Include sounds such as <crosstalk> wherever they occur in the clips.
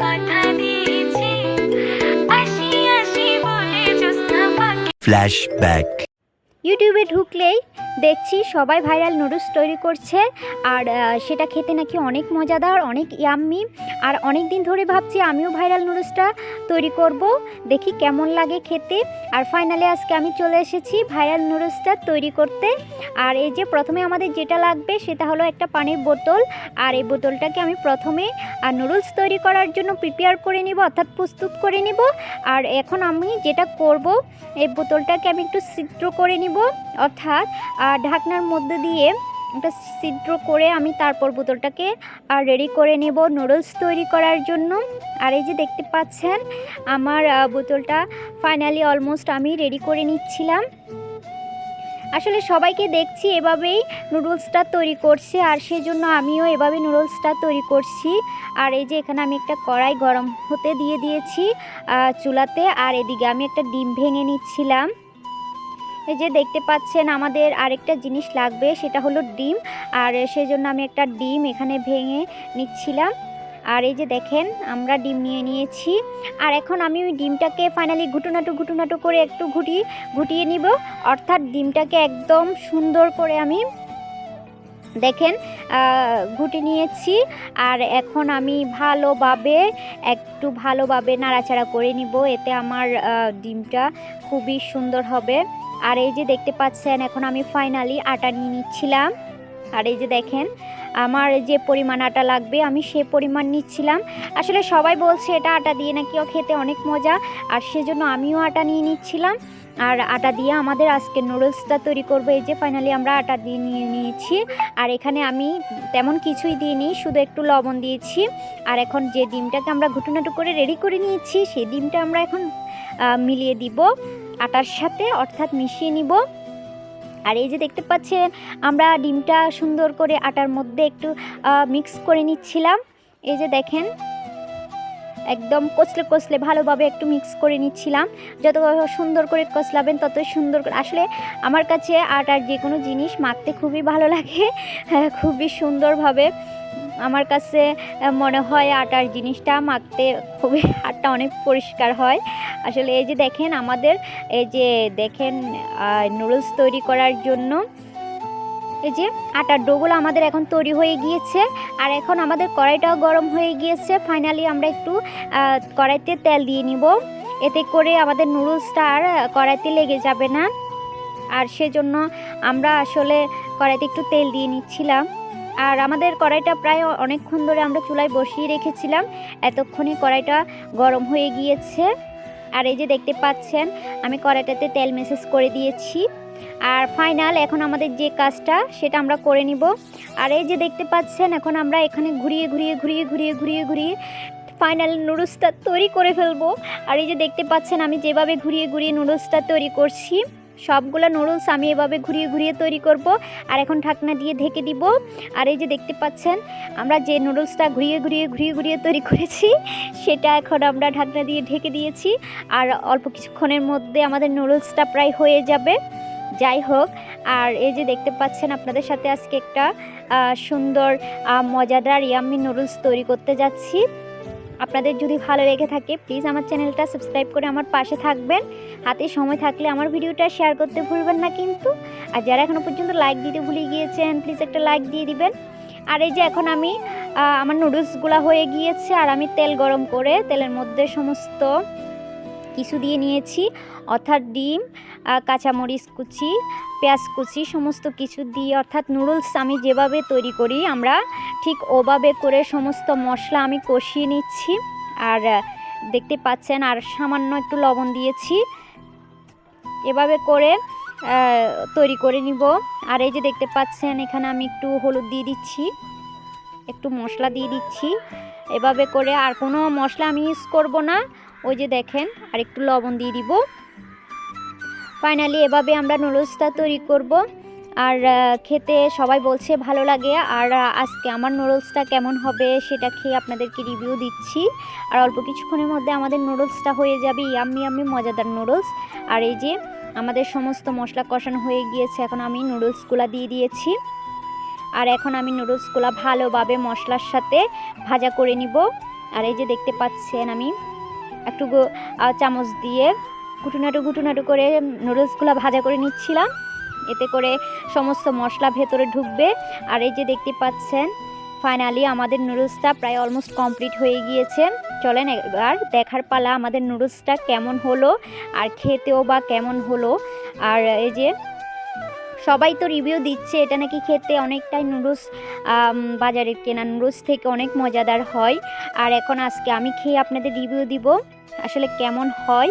কথা দিয়েছি আসি আসি বলে জ্যোৎস্না পাখি Flashback. ইউটিউবে ঢুকলেই দেখছি সবাই ভাইরাল নুডলস তৈরি করছে আর সেটা খেতে নাকি অনেক মজাদার, অনেক ইয়াম্মি আর অনেক দিন ধরে ভাবছি আমিও ভাইরাল নুডলসটা তৈরি করব। দেখি কেমন লাগে খেতে। আর ফাইনালি আজকে আমি চলে এসেছি ভাইরাল নুডলসটা তৈরি করতে। আর এই যে প্রথমে আমাদের যেটা লাগবে সেটা হলো একটা পানির বোতল। আর এই বোতলটাকে আমি প্রথমে আর নুডলস তৈরি করার জন্য প্রিপেয়ার করে নিব, অর্থাৎ প্রস্তুত করে নিব। আর এখন আমি যেটা করব, এই বোতলটাকে আমি একটু ছিদ্র করে নিব, অর্থাৎ ঢাকনার মধ্যে দিয়ে একটা ছিদ্র করে আমি তারপর বোতলটাকে রেডি করে নেব নুডলস তৈরি করার জন্য। আর এই যে দেখতে পাচ্ছেন, আমার বোতলটা ফাইনালি অলমোস্ট আমি রেডি করে নিচ্ছিলাম। আসলে সবাইকে দেখছি এভাবেই নুডলসটা তৈরি করছে, আর সেজন্য আমিও এভাবে নুডলসটা তৈরি করছি। আর এই যে এখানে আমি একটা কড়াই গরম হতে দিয়ে দিয়েছি চুলাতে, আর এদিকে আমি একটা ডিম ভেঙে নিচ্ছিলাম। এই যে দেখতে পাচ্ছেন, আমাদের আরেকটা জিনিস লাগবে, সেটা হলো ডিম। আর সেজন্য আমি একটা ডিম এখানে ভেঙে নিচ্ছিলাম। আর এই যে দেখেন, আমরা ডিম নিয়ে নিয়েছি। আর এখন আমি ওই ডিমটাকে ফাইনালি ঘুটুনাটু ঘুটুনাটু করে একটু ঘুটি, ঘুটিয়ে নিব। অর্থাৎ ডিমটাকে একদম সুন্দর করে আমি দেখেন ঘুটি নিয়েছি, আর এখন আমি ভালোভাবে, একটু ভালোভাবে নাড়াচাড়া করে নিব, এতে আমার ডিমটা খুবই সুন্দর হবে। আর এই যে দেখতে পাচ্ছেন, এখন আমি ফাইনালি আটা নিয়ে নিচ্ছিলাম। আর এই যে দেখেন, আমার যে পরিমাণ আটা লাগবে, আমি সে পরিমাণ নিচ্ছিলাম। আসলে সবাই বলছে এটা আটা দিয়ে নাকিও খেতে অনেক মজা, আর সেজন্য আমিও আটা নিয়ে নিচ্ছিলাম। আর আটা দিয়ে আমাদের আজকে নুডলসটা তৈরি করব, এই যে ফাইনালি আমরা আটা দিয়ে নিয়ে নিয়েছি। আর এখানে আমি তেমন কিছুই দিইনি, শুধু একটু লবণ দিয়েছি। আর এখন যে ডিমটাকে আমরা ঘুটুনাটু করে রেডি করে নিয়েছি, সেই ডিমটা আমরা এখন মিলিয়ে দিব আটার সাথে, অর্থাৎ মিশিয়ে নিব। আর এই যে দেখতে পাচ্ছেন আমরা ডিমটা সুন্দর করে আটার মধ্যে একটু মিক্স করে নিচ্ছিলাম। এই যে দেখেন একদম কচলে কচলে ভালোভাবে একটু মিক্স করে নিচ্ছিলাম। যত সুন্দর করে কচলাবেন তত সুন্দর করে আসলে আমার কাছে আটার যে কোনো জিনিস মাখতে খুবই ভালো লাগে হ্যাঁ, খুবই সুন্দরভাবে। আমার কাছে মনে হয় আটার জিনিসটা মাখতে খুবই <laughs> আটটা অনেক পরিষ্কার হয়। আসলে এই যে দেখেন আমাদের, এই যে দেখেন নুডলস তৈরি করার জন্য, এই যে আটার ডোগুলো আমাদের এখন তৈরি হয়ে গিয়েছে। আর এখন আমাদের কড়াইটাও গরম হয়ে গিয়েছে। ফাইনালি আমরা একটু কড়াইতে তেল দিয়ে নিব। এতে করে আমাদের নুডলসটা আর কড়াইতে লেগে যাবে না। আর সেজন্য আমরা আসলে কড়াইতে একটু তেল দিয়ে নিচ্ছিলাম। আর আমাদের কড়াইটা প্রায় অনেকক্ষণ ধরে আমরা চুলায় বসিয়ে রেখেছিলাম। এতক্ষণে কড়াইটা গরম হয়ে গিয়েছে। আর এই যে দেখতে পাচ্ছেন, আমি কড়াইটাতে তেল মেসেজ করে দিয়েছি। আর ফাইনাল এখন আমাদের যে কাজটা, সেটা আমরা করে নিব। আর এই যে দেখতে পাচ্ছেন, এখন আমরা এখানে ঘুরিয়ে ঘুরিয়ে ঘুরিয়ে ঘুরিয়ে ঘুরিয়ে ঘুরিয়ে ফাইনাল নুডলসটা তৈরি করে ফেলব। আর এই যে দেখতে পাচ্ছেন, আমি যেভাবে ঘুরিয়ে ঘুরিয়ে নুডলসটা তৈরি করছি সবগুলো নুডলস আমি এভাবে ঘুরিয়ে ঘুরিয়ে তৈরি করব। আর এখন ঢাকনা দিয়ে ঢেকে দিব। আর এই যে দেখতে পাচ্ছেন, আমরা যে নুডলসটা ঘুরিয়ে ঘুরিয়ে ঘুরিয়ে ঘুরিয়ে তৈরি করেছি, সেটা এখন আমরা ঢাকনা দিয়ে ঢেকে দিয়েছি। আর অল্প কিছুক্ষণের মধ্যে আমাদের নুডলসটা প্রায় হয়ে যাবে। যাই হোক, আর এই যে দেখতে পাচ্ছেন, আপনাদের সাথে আজকে একটা সুন্দর মজাদার ইয়াম্মি নুডলস তৈরি করতে যাচ্ছি। আপনাদের যদি ভালো লেগে থাকে প্লিজ আমার চ্যানেলটা সাবস্ক্রাইব করে আমার পাশে থাকবেন। হাতে সময় থাকলে আমার ভিডিওটা শেয়ার করতে ভুলবেন না কিন্তু। আর যারা এখনও পর্যন্ত লাইক দিতে ভুলে গিয়েছেন প্লিজ একটা লাইক দিয়ে দিবেন। আর এই যে এখন আমি আমার নুডলসগুলো হয়ে গিয়েছে, আর আমি তেল গরম করে তেলের মধ্যে সমস্ত কিছু দিয়ে নিয়েছি। অর্থাৎ ডিম কাঁচামরিচ কুচি, পেঁয়াজ কুচি, সমস্ত কিছু দিয়ে, অর্থাৎ নুডলস আমি যেভাবে তৈরি করি, আমরা ঠিক ওভাবে করে সমস্ত মশলা আমি কষিয়ে নিচ্ছি। আর দেখতে পাচ্ছেন, আর সামান্য একটু লবণ দিয়েছি। এভাবে করে তৈরি করে নিব। আর এই যে দেখতে পাচ্ছেন, এখানে আমি একটু হলুদ দিয়ে দিচ্ছি। একটু মশলা দিয়ে দিচ্ছি। এভাবে করে আর কোনো মশলা আমি ইউজ করব না। ওই যে দেখেন আর একটু লবণ দিয়ে দিব। ফাইনালি এভাবে আমরা নুডলসটা তৈরি করব। আর খেতে সবাই বলছে ভালো লাগে। আর আজকে আমার নুডলসটা কেমন হবে সেটা খেয়ে আপনাদেরকে রিভিউ দিচ্ছি। আর অল্প কিছুক্ষণের মধ্যে আমাদের নুডলসটা হয়ে যাবে। ইয়াম্মি ইয়াম্মি মজাদার নুডলস আর এই যে আমাদের সমস্ত মশলা কষানো হয়ে গিয়েছে, এখন আমি নুডলসগুলো দিয়ে দিয়েছি। আর এখন আমি নুডলসগুলো ভালোভাবে মশলার সাথে ভাজা করে নিব। আর এই যে দেখতে পাচ্ছেন আমি একটু চামচ দিয়ে গুটুনাটু গুটুনাটু করে নুডলসগুলো ভাজা করে নিচ্ছিলাম। এতে করে সমস্ত মশলা ভেতরে ঢুকবে। আর এই যে দেখতে পাচ্ছেন, ফাইনালি আমাদের নুডলসটা প্রায় অলমোস্ট কমপ্লিট হয়ে গিয়েছে। চলেন এবার দেখার পালা আমাদের নুডলসটা কেমন হলো, আর খেতেও বা কেমন হলো। আর এই যে সবাই তো রিভিউ দিচ্ছে, এটা নাকি খেতে অনেকটাই নুডলস বাজারের কেনা নুডলস থেকে অনেক মজাদার হয়। আর এখন আজকে আমি খেয়ে আপনাদের রিভিউ দিব, আসলে কেমন হয়।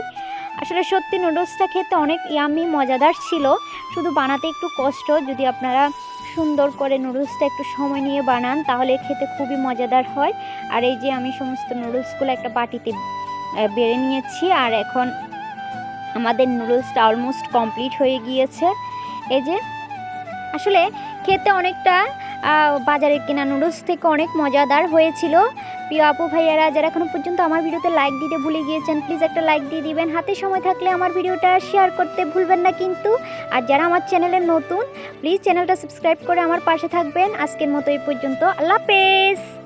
আসলে সত্যি নুডলসটা খেতে অনেক ইয়ামি মজাদার ছিল, শুধু বানাতে একটু কষ্ট। যদি আপনারা সুন্দর করে নুডলসটা একটু সময় নিয়ে বানান, তাহলে খেতে খুবই মজাদার হয়। আর এই যে আমি সমস্ত নুডলসগুলো একটা বাটিতে বেড়ে নিয়েছি, আর এখন আমাদের নুডলসটা অলমোস্ট কমপ্লিট হয়ে গিয়েছে। এই যে, আসলে খেতে অনেকটা বাজারের কেনা নুডলস থেকে অনেক মজাদার হয়েছিল। প্রিয় আপু ভাইয়ারা, যারা এখনও পর্যন্ত আমার ভিডিওতে লাইক দিতে ভুলে গিয়েছেন প্লিজ একটা লাইক দিয়ে দিবেন। হাতে সময় থাকলে আমার ভিডিওটা শেয়ার করতে ভুলবেন না কিন্তু। আর যারা আমার চ্যানেলে নতুন প্লিজ চ্যানেলটা সাবস্ক্রাইব করে আমার পাশে থাকবেন। আজকের মতো এই পর্যন্ত। আল্লাহ হাফেজ!